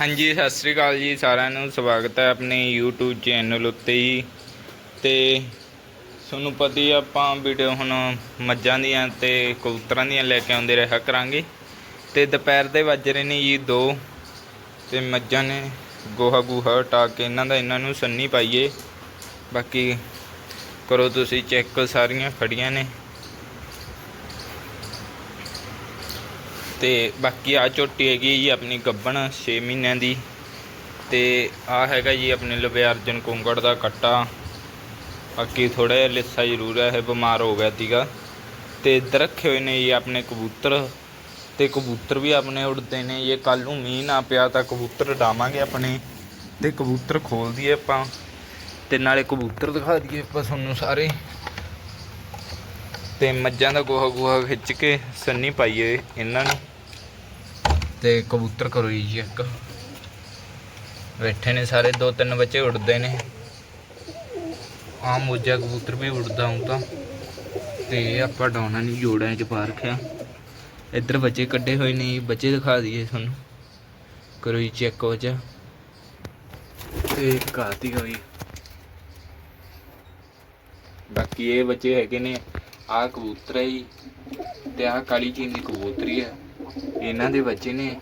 ਹਾਂਜੀ, ਸਤਿ ਸ੍ਰੀ ਅਕਾਲ ਜੀ ਸਾਰਿਆਂ ਨੂੰ। ਸਵਾਗਤ ਹੈ ਆਪਣੇ YouTube ਚੈਨਲ ਉੱਤੇ ਜੀ। ਤੇ ਤੁਹਾਨੂੰ ਪਤਾ ਹੀ ਆਪਾਂ ਵੀਡੀਓ ਹੁਣ ਮੱਝਾਂ ਦੀਆਂ ਤੇ ਕਬੂਤਰਾਂ ਦੀਆਂ ਲੈ ਕੇ ਆਉਂਦੇ ਰਿਹਾ ਕਰਾਂਗੇ। ਤੇ ਦੁਪਹਿਰ ਦੇ ਵੱਜ ਰਹੇ ਨੇ ਜੀ 2 ਤੇ ਮੱਝਾਂ ਨੇ ਗੋਹਾ ਗੂਹਾ ਹਟਾ ਕੇ ਇਹਨਾਂ ਦਾ, ਇਹਨਾਂ ਨੂੰ ਸੰਨੀ ਪਾਈਏ। ਬਾਕੀ ਕਰੋ ਤੁਸੀਂ ਚੈੱਕ, ਸਾਰੀਆਂ ਖੜੀਆਂ ਨੇ। ਤੇ ਬਾਕੀ ਆ ਝੋਟੀ ਹੈਗੀ ਜੀ ਆਪਣੀ ਗੱਬਣ 6 ਮਹੀਨਿਆਂ ਦੀ। ਤੇ ਆ ਹੈਗਾ ਜੀ ਆਪਣੇ ਲਵੇ ਅਰਜਨ ਕੁੰਗੜ ਦਾ ਕੱਟਾ। ਬਾਕੀ ਥੋੜਾ ਜਿਹਾ ਲਿੱਸਾ ਜ਼ਰੂਰ ਹੈ, ਇਹ ਬਿਮਾਰ ਹੋ ਗਿਆ ਸੀਗਾ। ਤੇ ਇੱਧਰ ਰੱਖੇ ਹੋਏ ਨੇ ਜੀ ਆਪਣੇ ਕਬੂਤਰ। ਤੇ ਕਬੂਤਰ ਵੀ ਆਪਣੇ ਉੱਡਦੇ ਨੇ ਇਹ ਕੱਲ ਨੂੰ ਮੀਂਹ ਨਾ ਪਿਆ ਤਾਂ ਕਬੂਤਰ ਡਾਵਾਂਗੇ ਆਪਣੇ। ਤੇ ਕਬੂਤਰ ਖੋਲ ਦਈਏ ਆਪਾਂ। ਤੇ ਨਾਲੇ ਕਬੂਤਰ ਦਿਖਾ ਦਈਏ ਆਪਾਂ ਤੁਹਾਨੂੰ ਸਾਰੇ। ਤੇ ਮੱਝਾਂ ਦਾ ਗੋਹਾ ਗੋਹਾ ਖਿੱਚ ਕੇ ਸੰਨੀ ਪਾਈਏ ਇਹਨਾਂ ਨੂੰ। ਤੇ ਕਬੂਤਰ ਕਰੋ ਜੀ ਇੱਕ। ਬੈਠੇ ਨੇ ਸਾਰੇ, ਦੋ ਤਿੰਨ ਬੱਚੇ ਉੱਡਦੇ ਨੇ। ਆ ਮੋਜਾ ਕਬੂਤਰ ਵੀ ਉੱਡਦਾ ਹੁਣ ਤਾਂ। ਤੇ ਆਪਾਂ ਡਾਉਣਾ ਨਹੀਂ ਜੋੜਾਂ 'ਚ ਪਾ ਰੱਖਿਆ। ਇੱਧਰ ਬੱਚੇ ਕੱਢੇ ਹੋਏ ਨੇ ਬੱਚੇ ਦਿਖਾ ਦਈਏ ਤੁਹਾਨੂੰ। ਕਰੋ ਜੀ ਚੈੱਕ ਹੋ ਜਾ ਤੇ ਕਾਤੀ ਹੋਈ ਬਾਕੀ ਇਹ ਬੱਚੇ ਹੈਗੇ ਨੇ ਆ ਕਬੂਤਰ ਹੈ ਜੀ ਤੇ ਆ ਕਾਲੀ ਚੀਨ ਦੀ ਕਬੂਤਰੀ ਹੈ। ਇਹਨਾਂ ਦੇ ਬੱਚੇ ਨੇ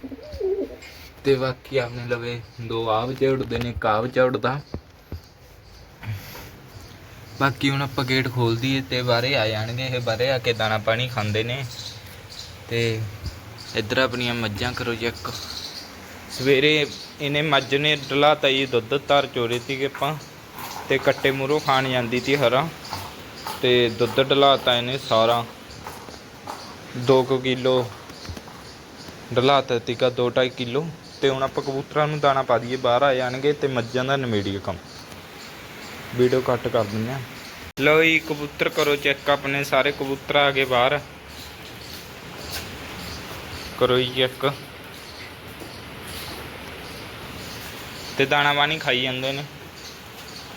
ਤੇ ਬਾਕੀ ਆਪਣੇ ਲਵੇ ਦੋ ਆ ਬੱਚੇ ਉੜਦੇ ਨੇ ਕਾ ਬੱਚਾ ਉੜਦਾ ਬਾਕੀ ਹੁਣ ਆਪਾਂ ਗੇਟ ਖੋਲ ਦਈਏ ਤੇ ਬਾਹਰੇ ਆ ਜਾਣਗੇ ਇਹ, ਬਾਹਰੇ ਆ ਕੇ ਦਾਣਾ ਪਾਣੀ ਖਾਂਦੇ ਨੇ। ਤੇ ਇੱਧਰ ਆਪਣੀਆਂ ਮੱਝਾਂ ਕਰੋ ਚੈੱਕ ਸਵੇਰੇ ਇਹਨੇ ਮੱਝ ਨੇ ਡਲਾਤਾ ਜੀ ਦੁੱਧ ਧਾਰ ਚੋਰੀ ਸੀਗੇ ਆਪਾਂ, ਤੇ ਕੱਟੇ ਮੂਰੋਂ ਖਾਣ ਜਾਂਦੀ ਸੀ ਹਰਾ। ਤੇ ਦੁੱਧ ਡਲਾਤਾ ਇਹਨੇ ਸਾਰਾ। 2 ਕਿਲੋ ਡਲਾਤਾ ਤੀਕਾ 2.5 ਕਿਲੋ। ਤੇ ਹੁਣ ਆਪਾਂ ਕਬੂਤਰਾਂ ਨੂੰ ਦਾਣਾ ਪਾ ਦਈਏ ਬਾਹਰ ਆ ਜਾਣਗੇ ਤੇ ਮੱਝਾਂ ਦਾ ਨਵੇੜੀਏ ਕੰਮ। ਵੀਡੀਓ ਕੱਟ ਕਰ ਦਿੰਦੇ ਆ ਲਓ ਜੀ, ਕਬੂਤਰ ਕਰੋ ਚੈੱਕ, ਆਪਣੇ ਸਾਰੇ ਕਬੂਤਰ ਆ ਗਏ ਬਾਹਰ। ਕਰੋ ਜੀ ਚੈੱਕ। ਤੇ ਦਾਣਾ ਪਾਣੀ ਖਾਈ ਜਾਂਦੇ ਨੇ।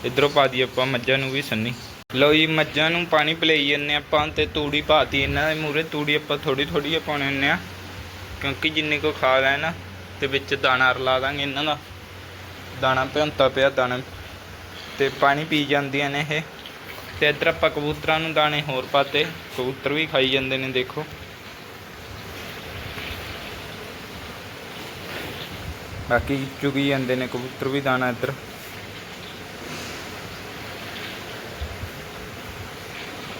ਇਧਰੋਂ ਪਾ ਦਈਏ ਆਪਾਂ, ਮੱਝਾਂ ਨੂੰ ਵੀ ਸੰਨੀ। ਲੋ ਜੀ, ਮੱਝਾਂ ਨੂੰ ਪਾਣੀ ਪਿਲਾਈ ਜਾਂਦੇ ਆਪਾਂ ਤੇ ਤੂੜੀ ਪਾਤੀ ਇਹਨਾਂ ਦੇ ਮੂਰੇ ਤੂੜੀ ਆਪਾਂ ਥੋੜੀ ਥੋੜੀ ਜਿਹਾ ਪਾਉਣੇ ਹੁੰਦੇ ਆ ਕਿਉਂਕਿ ਜਿੰਨੇ ਕੋ ਖਾ ਲੈਣ ਤੇ ਵਿੱਚ ਦਾਣਾ ਰਲਾ ਦਾਂਗੇ ਇਹਨਾਂ ਦਾ। ਦਾਣਾ ਭਿਉਂਤਾ ਪਿਆ ਦਾਣਾ। ਤੇ ਪਾਣੀ ਪੀ ਜਾਂਦੀਆਂ ਨੇ ਇਹ। ਤੇ ਇੱਧਰ ਆਪਾਂ ਕਬੂਤਰਾਂ ਨੂੰ ਦਾਣੇ ਹੋਰ ਪਾਤੇ। ਕਬੂਤਰ ਵੀ ਖਾਈ ਜਾਂਦੇ ਨੇ, ਦੇਖੋ। ਬਾਕੀ ਚੁਗੀ ਜਾਂਦੇ ਨੇ, ਕਬੂਤਰ ਵੀ ਦਾਣਾ ਇੱਧਰ।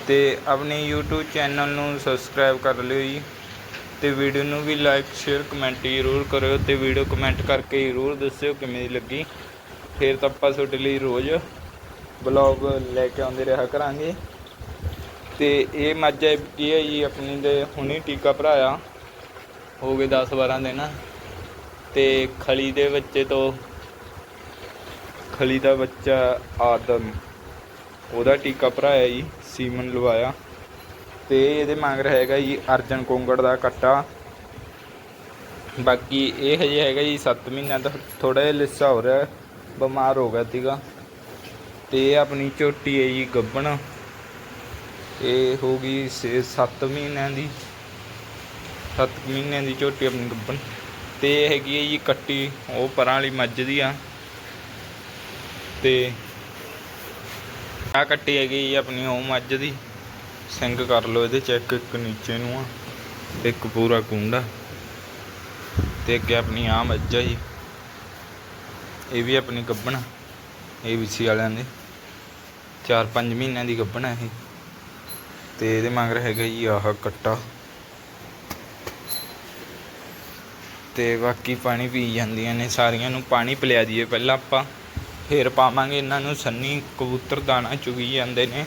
ਤੇ ਆਪਣੇ YouTube ਚੈਨਲ ਨੂੰ ਸਬਸਕ੍ਰਾਈਬ ਕਰ ਲਿਓ ਜੀ ਤੇ ਵੀਡੀਓ ਨੂੰ ਵੀ ਲਾਈਕ ਸ਼ੇਅਰ ਕਮੈਂਟ ਜ਼ਰੂਰ ਕਰਿਓ ਤੇ ਵੀਡੀਓ ਕਮੈਂਟ ਕਰਕੇ ਜ਼ਰੂਰ ਦੱਸਿਓ ਕਿਵੇਂ ਦੀ ਲੱਗੀ। ਫਿਰ ਤਾਂ ਆਪਾਂ ਤੁਹਾਡੇ ਲਈ ਰੋਜ਼ ਬਲੌਗ ਲੈ ਕੇ ਆਉਂਦੇ ਰਿਹਾ ਕਰਾਂਗੇ। ਤੇ ਇਹ ਮੱਝ ਕੀ ਹੈ ਜੀ ਆਪਣੀ ਦੇ ਹੁਣੇ ਟੀਕਾ ਭਰਾਇਆ, ਹੋ ਗਏ 10 12 ਦਿਨ। ਤੇ ਖਲੀ ਦੇ ਬੱਚੇ ਤੋਂ, ਖਲੀ ਦਾ ਬੱਚਾ ਆਦਮ, ਉਹਦਾ ਟੀਕਾ ਭਰਾਇਆ ਜੀ। ਸੀਮਨ ਲਵਾਇਆ ਤੇ ਇਹਦੇ ਮੰਗ ਹੈਗਾ ਜੀ ਅਰਜਨ ਕੋਂਗੜ ਦਾ ਕੱਟਾ। ਬਾਕੀ ਇਹ ਹਜੇ ਹੈਗਾ ਜੀ 7 ਮਹੀਨਿਆਂ ਦਾ ਥੋੜਾ ਜਿਹਾ ਲਿੱਸਾ ਹੋ ਰਿਹਾ, ਬਿਮਾਰ ਹੋ ਗਿਆ ਸੀਗਾ। ਤੇ ਇਹ ਆਪਣੀ ਝੋਟੀ ਹੈ ਜੀ ਗੱਬਣ। ਇਹ ਹੋ ਗਈ 7 ਮਹੀਨਿਆਂ ਦੀ 7 ਮਹੀਨਿਆਂ ਦੀ ਝੋਟੀ ਆਪਣੀ ਗੱਬਣ। ਤੇ ਇਹ ਹੈਗੀ ਹੈ ਜੀ ਕੱਟੀ, ਉਹ ਪਰਾਂ ਵਾਲੀ ਮੱਝ ਦੀ ਆ। ਤੇ ਆ ਕੱਟੀ ਹੈਗੀ ਜੀ ਆਪਣੀ ਉਹ ਮੱਝ ਦੀ। ਸਿੰਗ ਕਰ ਲਓ ਇਹਦੇ ਚੈੱਕ ਇੱਕ ਨੀਚੇ ਨੂੰ ਆ, ਇੱਕ ਪੂਰਾ ਕੁੰਡਾ ਤੇ ਅੱਗੇ ਆਪਣੀ ਆ ਮੱਝ ਆ ਜੀ। ਇਹ ਵੀ ਆਪਣੀ ਗੱਬਣ ਇਹ ਵਿਸੀ ਵਾਲਿਆਂ ਦੇ। 4-5 ਮਹੀਨਿਆਂ ਦੀ ਗੱਬਣ ਹੈ ਇਹ। ਤੇ ਇਹਦੇ ਮਗਰ ਹੈਗਾ ਜੀ ਆਹ ਕੱਟਾ। ਤੇ ਬਾਕੀ ਪਾਣੀ ਪੀ ਜਾਂਦੀਆਂ ਨੇ, ਸਾਰੀਆਂ ਨੂੰ ਪਾਣੀ ਪਿਲਾ ਦਈਏ ਪਹਿਲਾਂ ਆਪਾਂ। ਫਿਰ ਪਾਵਾਂਗੇ ਇਹਨਾਂ ਨੂੰ ਸੰਨੀ ਕਬੂਤਰ ਦਾਣਾ ਚੁਗੀ ਜਾਂਦੇ ਨੇ।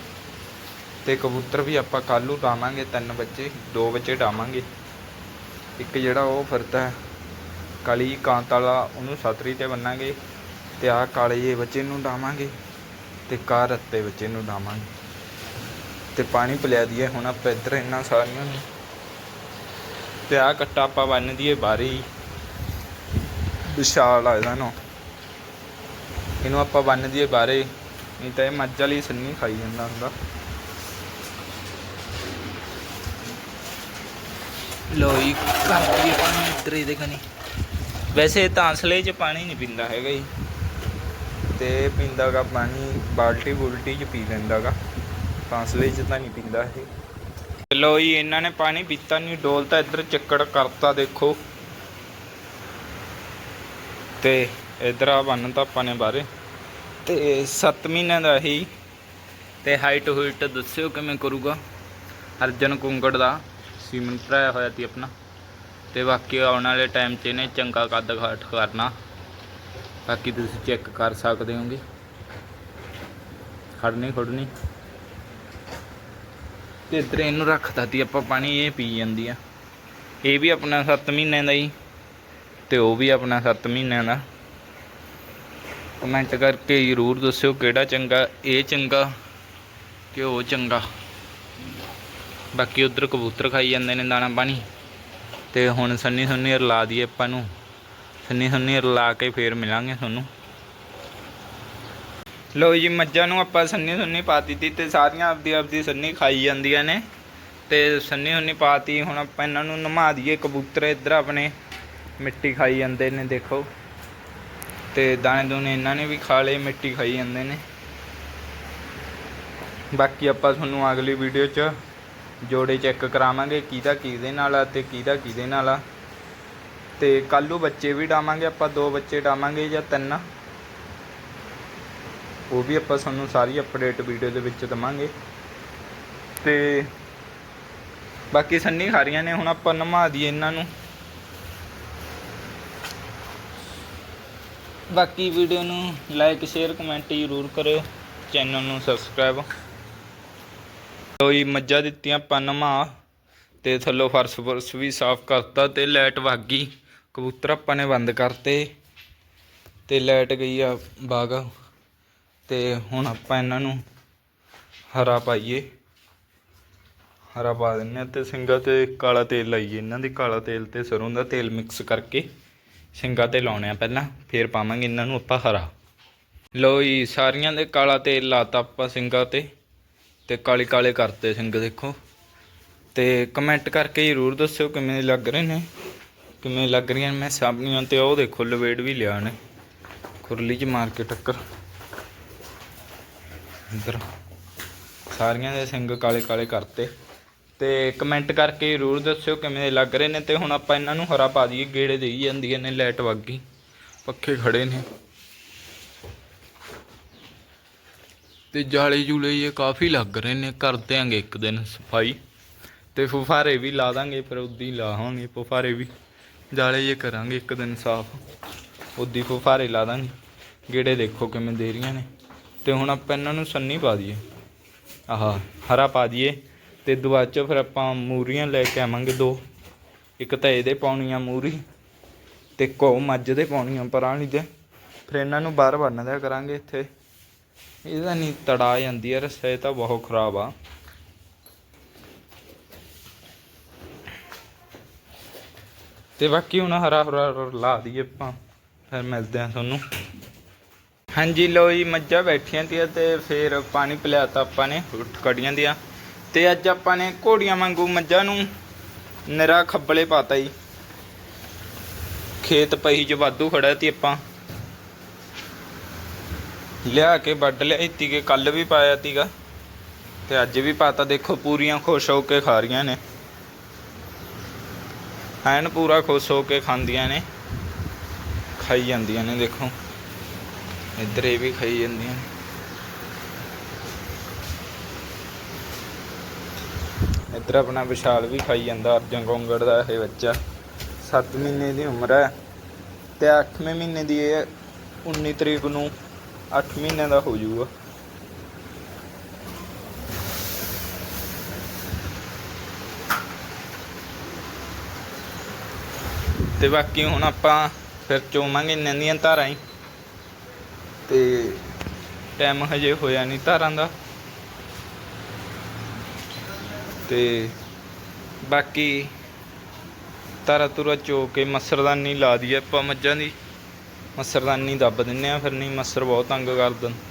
ਤੇ ਕਬੂਤਰ ਵੀ ਆਪਾਂ ਕੱਲ੍ਹ ਨੂੰ ਡਾਵਾਂਗੇ ਤਿੰਨ ਬੱਚੇ, ਦੋ ਬੱਚੇ ਡਾਵਾਂਗੇ। ਇੱਕ ਜਿਹੜਾ ਉਹ ਫਿਰਦਾ ਹੈ, ਕਾਲੀ ਕਾਂਤ ਵਾਲਾ ਉਹਨੂੰ ਸਤਰੀ ਤੇ ਬੰਨਾਂਗੇ ਤੇ ਆਹ ਕਾਲੇ ਜਿਹੇ ਬੱਚੇ ਨੂੰ ਡਾਵਾਂਗੇ ਤੇ ਕਾਰ ਰੱਤੇ ਬੱਚੇ ਨੂੰ ਡਾਵਾਂਗੇ। ਤੇ ਪਾਣੀ ਪਿਲਾ ਦਈਏ, ਹੁਣ ਆਪਾਂ ਇੱਧਰ ਇਹਨਾਂ ਸਾਰੀਆਂ ਨੂੰ। ਤੇ ਆਹ ਕੱਟਾ ਆਪਾਂ ਬੰਨ ਦਈਏ ਬਾਹਰ ਵਿਸ਼ਾਲ ਆ ਇਹਦਾ ਨਾ। ਇਹਨੂੰ ਆਪਾਂ ਬੰਨ ਦਈਏ ਬਾਹਰੇ ਨਹੀਂ ਤਾਂ ਇਹ ਮੱਝ ਵਾਲੀ ਸੰਨੀ ਖਾਈ ਜਾਂਦਾ ਹੁੰਦਾ। ਲੋ ਜੀ ਕਰ ਦਈਏ ਪਾਣੀ ਇੱਧਰ ਇਹਦੇ ਕਨੀ ਵੈਸੇ ਤਾਂਸਲੇ 'ਚ ਪਾਣੀ ਨਹੀਂ ਪੀਂਦਾ ਹੈਗਾ ਜੀ। ਤੇ ਪੀਂਦਾਗਾ ਪਾਣੀ ਬਾਲਟੀ ਬੁਲਟੀ 'ਚ ਪੀ ਲੈਂਦਾਗਾ। ਤਾਂਸਲੇ 'ਚ ਤਾਂ ਨਹੀਂ ਪੀਂਦਾ ਇਹ। ਚਲੋ ਜੀ ਇਹਨਾਂ ਨੇ ਪਾਣੀ ਪੀਤਾ ਨਹੀਂ ਡੋਲ ਤਾਂ ਇੱਧਰ ਚੱਕੜ ਕਰਤਾ ਦੇਖੋ। ਤੇ ਇਧਰ ਆ ਬੰਨ ਤਾਂ ਆਪਾਂ ਨੇ ਬਾਰੇ ਤੇ 7 ਮਹੀਨਿਆਂ ਦਾ ਹੀ ਤੇ ਹਾਈਟ ਹੁਈਟ ਦੱਸਿਓ ਕਿਵੇਂ ਕਰੂਗਾ। ਅਰਜਨ ਕੁੰਗੜ ਦਾ ਸੀਮਨ ਭਰਾਇਆ ਹੋਇਆ ਸੀ ਆਪਣਾ। ਤੇ ਬਾਕੀ ਆਉਣ ਵਾਲੇ ਟਾਈਮ 'ਚ ਇਹਨੇ ਚੰਗਾ ਕੱਦ ਘਾਟ ਕਰਨਾ। ਬਾਕੀ ਤੁਸੀਂ ਚੈੱਕ ਕਰ ਸਕਦੇ ਹੋਗੇ। ਖੜਨੀ ਖੜਨੀ। ਤੇ ਇੱਧਰ ਇਹਨੂੰ ਰੱਖਦਾ ਤੀ ਆਪਾਂ ਪਾਣੀ, ਇਹ ਪੀ ਜਾਂਦੀ ਆ। ਇਹ ਵੀ ਆਪਣਾ 7 ਮਹੀਨਿਆਂ ਦਾ ਹੀ। ਤੇ ਉਹ ਵੀ ਆਪਣਾ 7 ਮਹੀਨਿਆਂ ਦਾ। ਕਮੈਂਟ ਕਰਕੇ ਜ਼ਰੂਰ ਦੱਸਿਓ ਕਿਹੜਾ ਚੰਗਾ, ਇਹ ਚੰਗਾ ਕਿ ਉਹ ਚੰਗਾ। ਬਾਕੀ ਉਧਰ ਕਬੂਤਰ ਖਾਈ ਜਾਂਦੇ ਨੇ ਦਾਣਾ ਪਾਣੀ। ਤੇ ਹੁਣ ਸੰਨੀ ਸੁੰਨੀ ਰਲਾ ਦਈਏ ਆਪਾਂ ਨੂੰ। ਸੰਨੀ ਸੁੰਨੀ ਰਲਾ ਕੇ ਫੇਰ ਮਿਲਾਂਗੇ ਤੁਹਾਨੂੰ। ਲੋ ਜੀ, ਮੱਝਾਂ ਨੂੰ ਆਪਾਂ ਸੰਨੀ ਸੁੰਨੀ ਪਾ ਦਿੱਤੀ ਤੇ ਸਾਰੀਆਂ ਆਪਦੀ ਆਪਦੀ ਸੰਨੀ ਖਾਈ ਜਾਂਦੀਆਂ ਨੇ। ਤੇ ਸੰਨੀ ਸੁੰਨੀ ਪਾਤੀ, ਹੁਣ ਆਪਾਂ ਇਹਨਾਂ ਨੂੰ ਨਮਾ ਦਈਏ ਕਬੂਤਰ ਇੱਧਰ ਆਪਣੇ। ਮਿੱਟੀ ਖਾਈ ਜਾਂਦੇ ਨੇ, ਦੇਖੋ। ਤੇ ਦਾਣੇ ਦੂਣੇ ਇਹਨਾਂ ਨੇ ਵੀ ਖਾ ਲਏ, ਮਿੱਟੀ ਖਾਈ ਜਾਂਦੇ ਨੇ। ਬਾਕੀ ਆਪਾਂ ਤੁਹਾਨੂੰ ਅਗਲੀ ਵੀਡੀਓ 'ਚ ਜੋੜੇ ਚੈੱਕ ਕਰਾਵਾਂਗੇ ਕਿਹਦਾ ਕਿਹਦੇ ਨਾਲ ਆ ਤੇ ਕਿਹਦਾ ਕਿਹਦੇ ਨਾਲ ਆ। ਤੇ ਕੱਲ੍ਹ ਨੂੰ ਬੱਚੇ ਵੀ ਡਾਵਾਂਗੇ, ਆਪਾਂ ਦੋ ਬੱਚੇ ਡਾਵਾਂਗੇ ਜਾਂ ਤਿੰਨ। ਉਹ ਵੀ ਆਪਾਂ ਤੁਹਾਨੂੰ ਸਾਰੀ ਅਪਡੇਟ ਵੀਡੀਓ ਦੇ ਵਿੱਚ ਦਵਾਂਗੇ। ਤੇ ਬਾਕੀ ਸੰਨੀ ਖਾ ਨੇ, ਹੁਣ ਆਪਾਂ ਨਮਾ ਦਈਏ ਇਹਨਾਂ ਨੂੰ। ਬਾਕੀ ਵੀਡੀਓ ਨੂੰ ਲਾਈਕ, ਸ਼ੇਅਰ, ਕਮੈਂਟ ਜ਼ਰੂਰ ਕਰਿਓ। ਚੈਨਲ ਨੂੰ ਸਬਸਕ੍ਰਾਈਬ। ਕੋਈ ਮੱਝਾਂ ਦਿੱਤੀਆਂ ਪਨਮਾ ਤੇ ਥੱਲੋਂ ਫਰਸ਼ ਫਰਸ਼ ਵੀ ਸਾਫ਼ ਕਰਤਾ ਤੇ ਲਾਈਟ ਵਗ ਗਈ। ਕਬੂਤਰ ਆਪਾਂ ਨੇ ਬੰਦ ਕਰਤੇ। ਤੇ ਲਾਈਟ ਗਈ ਆ ਬਾਗ। ਤੇ ਹੁਣ ਆਪਾਂ ਇਹਨਾਂ ਨੂੰ ਹਰਾ ਪਾਈਏ। ਹਰਾ ਪਾ ਦਿੰਨੇ ਆ ਤੇ ਸਿੰਗਾ ਤੇ ਕਾਲਾ ਤੇਲ ਲਾਈਏ। ਇਹਨਾਂ ਦੀ ਕਾਲਾ ਤੇਲ ਤੇ ਸਰੋਂ ਦਾ ਤੇਲ ਮਿਕਸ ਕਰਕੇ। ਸਿੰਗਾ ਤੇ ਲਾਉਣੇ ਆ ਪਹਿਲਾਂ, ਫਿਰ ਪਾਵਾਂਗੇ ਇਹਨਾਂ ਨੂੰ ਆਪਾਂ ਹਰਾ। ਲੋ ਜੀ, ਸਾਰੀਆਂ ਦੇ ਕਾਲਾ ਤੇਲ ਲਾਤਾ ਆਪਾਂ ਸਿੰਗਾ ਤੇ ਤੇ ਕਾਲੇ ਕਾਲੇ ਕਰਤੇ ਸਿੰਘ ਦੇਖੋ। ਤੇ ਕਮੈਂਟ ਕਰਕੇ ਜ਼ਰੂਰ ਦੱਸਿਓ ਕਿਵੇਂ ਲੱਗ ਰਹੇ ਨੇ। ਕਿਵੇਂ ਲੱਗ ਰਹੀਆਂ ਨੇ, ਮੈਂ ਸਾਬਣੀਆਂ ਤੇ ਉਹ ਦੇਖੋ ਲਵੇੜ ਵੀ ਲਿਆ ਨੇ। ਖੁਰਲੀ 'ਚ ਮਾਰ ਕੇ ਟੱਕਰ। ਇੱਧਰ। ਸਾਰੀਆਂ ਦੇ ਸਿੰਘ ਕਾਲੇ ਕਾਲੇ ਕਰਤੇ। ਤੇ ਕਮੈਂਟ ਕਰਕੇ ਜ਼ਰੂਰ ਦੱਸਿਓ ਕਿਵੇਂ ਦੇ ਲੱਗ ਰਹੇ ਨੇ ਤੇ ਹੁਣ ਆਪਾਂ ਇਹਨਾਂ ਨੂੰ ਹਰਾ ਪਾ ਦਈਏ, ਗੇੜੇ ਦੇਈ ਜਾਂਦੀਆਂ ਨੇ ਲਾਈਟ ਵਗ। ਗਈ ਪੱਖੇ ਖੜੇ ਨੇ। ਤੇ ਜਾਲੇ ਜੂਲੇ ਇਹ ਕਾਫੀ ਲੱਗ ਰਹੇ ਨੇ, ਕਰ ਦਿਆਂਗੇ ਇੱਕ ਦਿਨ ਸਫ਼ਾਈ। ਤੇ ਫੁਫਾਰੇ ਵੀ ਲਾ ਦਾਂਗੇ, ਫਿਰ ਉਦੀ ਹੀ ਲਾਵਾਂਗੇ ਫੁਫਾਰੇ ਵੀ। ਜਾਲੇ ਜੇ ਕਰਾਂਗੇ ਇੱਕ ਦਿਨ ਸਾਫ਼। ਉਦੀ ਫੁਫਾਰੇ ਲਾ ਦਾਂਗੇ। ਗੇੜੇ ਦੇਖੋ ਕਿਵੇਂ ਦੇ ਰਹੀਆਂ ਨੇ। ਤੇ ਹੁਣ ਆਪਾਂ ਇਹਨਾਂ ਨੂੰ ਸੰਨੀ ਪਾ ਦਈਏ। ਆਹਾ, ਹਰਾ ਪਾ ਦਈਏ। ਤੇ ਦੁਬਾਰਾ 'ਚੋਂ ਫਿਰ ਆਪਾਂ ਮੂਰੀਆਂ ਲੈ ਕੇ ਆਵਾਂਗੇ ਦੋ। ਇੱਕ ਤਾਂ ਇਹਦੇ ਪਾਉਣੀਆਂ ਮੂਰੀ ਤੇ ਕੋ ਮੱਝ ਦੇ ਪਾਉਣੀਆਂ ਪਰਾਲੀ ਦੇ ਫਿਰ ਇਹਨਾਂ ਨੂੰ ਬਾਹਰ ਬੰਨ ਦਿਆ ਕਰਾਂਗੇ ਇੱਥੇ। ਇਹਦਾ ਨਹੀਂ ਤੜਾ ਜਾਂਦੀ ਆ ਰਸਤਾ ਤਾਂ ਬਹੁਤ ਖਰਾਬ ਆ। ਤੇ ਬਾਕੀ ਹੁਣ ਹਰਾ ਹਰਾ ਲਾ ਦਈਏ ਆਪਾਂ, ਫਿਰ ਮਿਲਦੇ ਆ ਤੁਹਾਨੂੰ। ਹਾਂਜੀ ਲੋ ਜੀ, ਮੱਝਾਂ ਬੈਠੀਆਂ ਤੀਆਂ ਤੇ ਫਿਰ ਪਾਣੀ ਪਿਲਾਤਾ ਆਪਾਂ ਨੇ, ਉੱਠ ਕੜੀਆਂ ਦੀਆਂ ਤੇ ਅੱਜ ਆਪਾਂ ਨੇ ਘੋੜੀਆਂ ਵਾਂਗੂ ਮੱਝਾਂ ਨੂੰ ਨਿਰਾ ਖੱਬਲੇ ਪਾਤਾ ਜੀ। ਖੇਤ ਪਹੀ ਚ ਵਾਧੂ ਖੜਾ ਤੀ ਆਪਾਂ। ਲਿਆ ਕੇ ਵੱਢ ਲਿਆ ਤੀਗੇ ਕੱਲ ਵੀ ਪਾਇਆ ਤੀਗਾ। ਤੇ ਅੱਜ ਵੀ ਪਾਤਾ, ਦੇਖੋ ਪੂਰੀਆਂ ਖੁਸ਼ ਹੋ ਕੇ ਖਾ ਰਹੀਆਂ ਨੇ। ਐਨ ਪੂਰਾ ਖੁਸ਼ ਹੋ ਕੇ ਖਾਂਦੀਆਂ ਨੇ। ਖਾਈ ਜਾਂਦੀਆਂ ਨੇ, ਦੇਖੋ। ਇੱਧਰ ਇਹ ਵੀ ਖਾਈ ਜਾਂਦੀਆਂ ਨੇ। ਇੱਧਰ ਆਪਣਾ ਵਿਸ਼ਾਲ ਵੀ ਖਾਈ ਜਾਂਦਾ ਅਰਜਨ ਗੋਂਗੜ ਦਾ ਇਹ ਬੱਚਾ 7 ਮਹੀਨੇ ਦੀ ਉਮਰ ਹੈ ਤੇ 8ਵੇਂ ਮਹੀਨੇ ਦੀ ਇਹ 19 ਤਰੀਕ ਨੂੰ 8 ਮਹੀਨੇ ਦਾ ਹੋ ਜਾਊਗਾ। ਤੇ ਬਾਕੀ ਹੁਣ ਆਪਾਂ ਫਿਰ ਚੋਵਾਂਗੇ ਇਹਨਾਂ ਦੀਆਂ ਧਾਰਾਂ ਹੀ। ਤੇ ਟਾਈਮ ਹਜੇ ਹੋਇਆ ਨਹੀਂ ਧਾਰਾਂ ਦਾ। ਤੇ ਬਾਕੀ ਤਾਰਾ ਤੁਰਾ ਚੋ ਕੇ ਮੱਸਰਦਾਨੀ ਲਾ ਦਈਏ ਆਪਾਂ ਮੱਝਾਂ ਦੀ। ਮੱਸਰਦਾਨੀ ਦੱਬ ਦਿੰਨੇ ਆ ਫਿਰ, ਨਹੀਂ ਮੱਸਰ ਬਹੁਤ ਤੰਗ ਕਰ ਦਿੰਦੇ।